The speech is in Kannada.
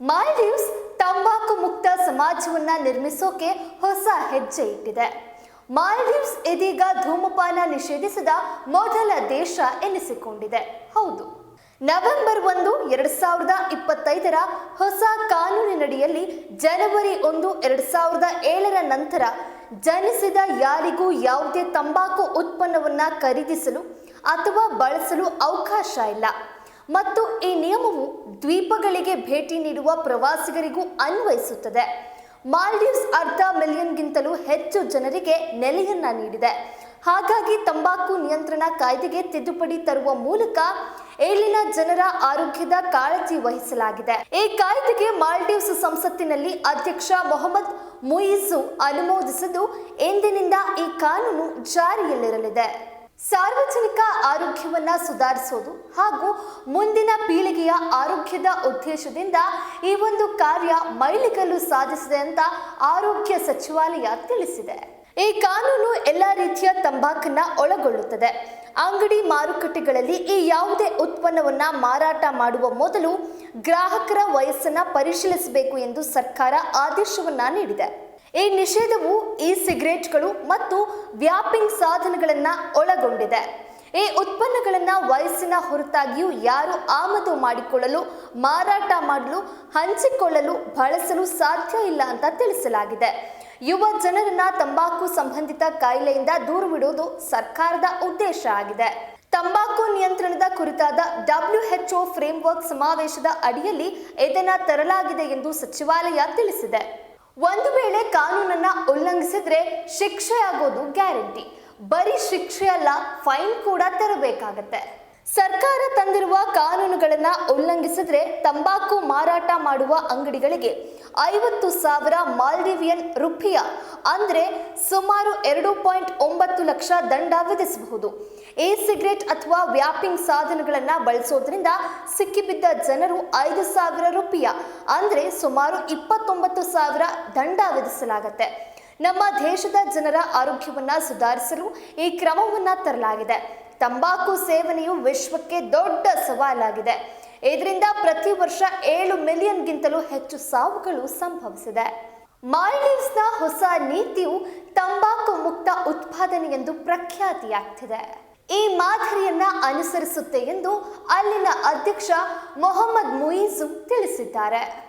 ಮಾಲ್ಡೀವ್ಸ್ ತಂಬಾಕು ಮುಕ್ತ ಸಮಾಜವನ್ನ ನಿರ್ಮಿಸೋಕೆ ಹೊಸ ಹೆಜ್ಜೆ ಇಟ್ಟಿದೆ. ಮಾಲ್ಡೀವ್ಸ್ ಇದೀಗ ಧೂಮಪಾನ ನಿಷೇಧಿಸಿದ ಮೊದಲ ದೇಶ ಎನಿಸಿಕೊಂಡಿದೆ. ಹೌದು. ನವೆಂಬರ್ ಒಂದು, ಎರಡ್ ಸಾವಿರದ ಇಪ್ಪತ್ತೈದರ ಹೊಸ ಕಾನೂನಿನಡಿಯಲ್ಲಿ ಜನವರಿ ಒಂದು, ಎರಡ್ ಸಾವಿರದ ಏಳರ ನಂತರ ಜನಿಸಿದ ಯಾರಿಗೂ ಯಾವುದೇ ತಂಬಾಕು ಉತ್ಪನ್ನವನ್ನ ಖರೀದಿಸಲು ಅಥವಾ ಬಳಸಲು ಅವಕಾಶ ಇಲ್ಲ. ಮತ್ತು ಈ ನಿಯಮವು ದ್ವೀಪಗಳಿಗೆ ಭೇಟಿ ನೀಡುವ ಪ್ರವಾಸಿಗರಿಗೂ ಅನ್ವಯಿಸುತ್ತದೆ. ಮಾಲ್ಡೀವ್ಸ್ ಅರ್ಧ ಮಿಲಿಯನ್ಗಿಂತಲೂ ಹೆಚ್ಚು ಜನರಿಗೆ ನೆಲೆಯನ್ನ ನೀಡಿದೆ. ಹಾಗಾಗಿ ತಂಬಾಕು ನಿಯಂತ್ರಣ ಕಾಯ್ದೆಗೆ ತಿದ್ದುಪಡಿ ತರುವ ಮೂಲಕ ಏಳಿನ ಜನರ ಆರೋಗ್ಯದ ಕಾಳಜಿ ವಹಿಸಲಾಗಿದೆ. ಈ ಕಾಯ್ದೆಗೆ ಮಾಲ್ಡೀವ್ಸ್ ಸಂಸತ್ತಿನಲ್ಲಿ ಅಧ್ಯಕ್ಷ ಮೊಹಮ್ಮದ್ ಮುಯಿಸು ಅನುಮೋದಿಸಿದ್ದು ಇಂದಿನಿಂದ ಈ ಕಾನೂನು ಜಾರಿಯಲ್ಲಿರಲಿದೆ. ಸಾರ್ವಜನಿಕ ಆರೋಗ್ಯವನ್ನ ಸುಧಾರಿಸೋದು ಹಾಗೂ ಮುಂದಿನ ಪೀಳಿಗೆಯ ಆರೋಗ್ಯದ ಉದ್ದೇಶದಿಂದ ಈ ಒಂದು ಕಾರ್ಯ ಮೈಲಿಗಲ್ಲು ಸಾಧಿಸಿದೆ ಅಂತ ಆರೋಗ್ಯ ಸಚಿವಾಲಯ ತಿಳಿಸಿದೆ. ಈ ಕಾನೂನು ಎಲ್ಲ ರೀತಿಯ ತಂಬಾಕನ್ನ ಒಳಗೊಳ್ಳುತ್ತದೆ. ಅಂಗಡಿ ಮಾರುಕಟ್ಟೆಗಳಲ್ಲಿ ಈ ಯಾವುದೇ ಉತ್ಪನ್ನವನ್ನ ಮಾರಾಟ ಮಾಡುವ ಮೊದಲು ಗ್ರಾಹಕರ ವಯಸ್ಸನ್ನ ಪರಿಶೀಲಿಸಬೇಕು ಎಂದು ಸರ್ಕಾರ ಆದೇಶವನ್ನ ನೀಡಿದೆ. ಈ ನಿಷೇಧವು ಈ ಸಿಗರೇಟ್ಗಳು ಮತ್ತು ವ್ಯಾಪಿಂಗ್ ಸಾಧನಗಳನ್ನು ಒಳಗೊಂಡಿದೆ. ಈ ಉತ್ಪನ್ನಗಳನ್ನು ವಯಸ್ಸಿನ ಹೊರತಾಗಿಯೂ ಯಾರು ಆಮದು ಮಾಡಿಕೊಳ್ಳಲು, ಮಾರಾಟ ಮಾಡಲು, ಹಂಚಿಕೊಳ್ಳಲು ಬಳಸಲು ಸಾಧ್ಯ ಇಲ್ಲ ಅಂತ ತಿಳಿಸಲಾಗಿದೆ. ಯುವ ಜನರನ್ನ ತಂಬಾಕು ಸಂಬಂಧಿತ ಕಾಯಿಲೆಯಿಂದ ದೂರವಿಡುವುದು ಸರ್ಕಾರದ ಉದ್ದೇಶ ಆಗಿದೆ. ತಂಬಾಕು ನಿಯಂತ್ರಣದ ಕುರಿತಾದ ಡಬ್ಲ್ಯೂಎಚ್ಒ ಫ್ರೇಮ್ವರ್ಕ್ ಸಮಾವೇಶದ ಅಡಿಯಲ್ಲಿ ಇದನ್ನ ತರಲಾಗಿದೆ ಎಂದು ಸಚಿವಾಲಯ ತಿಳಿಸಿದೆ. ಒಂದು ವೇಳೆ ಕಾನೂನನ್ನ ಉಲ್ಲಂಘಿಸಿದ್ರೆ ಶಿಕ್ಷೆ ಆಗೋದು ಗ್ಯಾರಂಟಿ. ಬರೀ ಶಿಕ್ಷೆ ಅಲ್ಲ ಫೈನ್ ಕೂಡ ತೆರಬೇಕಾಗತ್ತೆ. ಸರ್ಕಾರ ತಂದಿರುವ ಕಾನೂನುಗಳನ್ನು ಉಲ್ಲಂಘಿಸಿದ್ರೆ ತಂಬಾಕು ಮಾರಾಟ ಮಾಡುವ ಅಂಗಡಿಗಳಿಗೆ ಐವತ್ತು ಸಾವಿರ ಮಾಲ್ಡಿವಿಯನ್ ರುಪಿಯ, ಅಂದರೆ ಸುಮಾರು ಎರಡು ಪಾಯಿಂಟ್ ಒಂಬತ್ತು ಲಕ್ಷ ದಂಡ ವಿಧಿಸಬಹುದು. ಎ ಸಿಗರೆಟ್ ಅಥವಾ ವ್ಯಾಪಿಂಗ್ ಸಾಧನಗಳನ್ನು ಬಳಸೋದ್ರಿಂದ ಸಿಕ್ಕಿಬಿದ್ದ ಜನರು ಐದು ಸಾವಿರ ರುಪಿಯ, ಅಂದರೆ ಸುಮಾರು ಇಪ್ಪತ್ತೊಂಬತ್ತು ಸಾವಿರ ದಂಡ ವಿಧಿಸಲಾಗತ್ತೆ. ನಮ್ಮ ದೇಶದ ಜನರ ಆರೋಗ್ಯವನ್ನು ಸುಧಾರಿಸಲು ಈ ಕ್ರಮವನ್ನು ತರಲಾಗಿದೆ. ತಂಬಾಕು ಸೇವನೆಯು ವಿಶ್ವಕ್ಕೆ ದೊಡ್ಡ ಸವಾಲಾಗಿದೆ. ಇದರಿಂದ ಪ್ರತಿ ವರ್ಷ ಏಳು ಮಿಲಿಯನ್ಗಿಂತಲೂ ಹೆಚ್ಚು ಸಾವುಗಳು ಸಂಭವಿಸಿದೆ. ಮಾಲ್ಡೀವ್ಸ್ನ ಹೊಸ ನೀತಿಯು ತಂಬಾಕು ಮುಕ್ತ ಉತ್ಪಾದನೆ ಎಂದು ಪ್ರಖ್ಯಾತಿಯಾಗ್ತಿದೆ. ಈ ಮಾದರಿಯನ್ನ ಅನುಸರಿಸುತ್ತೆ ಎಂದು ಅಲ್ಲಿನ ಅಧ್ಯಕ್ಷ ಮೊಹಮ್ಮದ್ ಮುಯಿಜು ತಿಳಿಸಿದ್ದಾರೆ.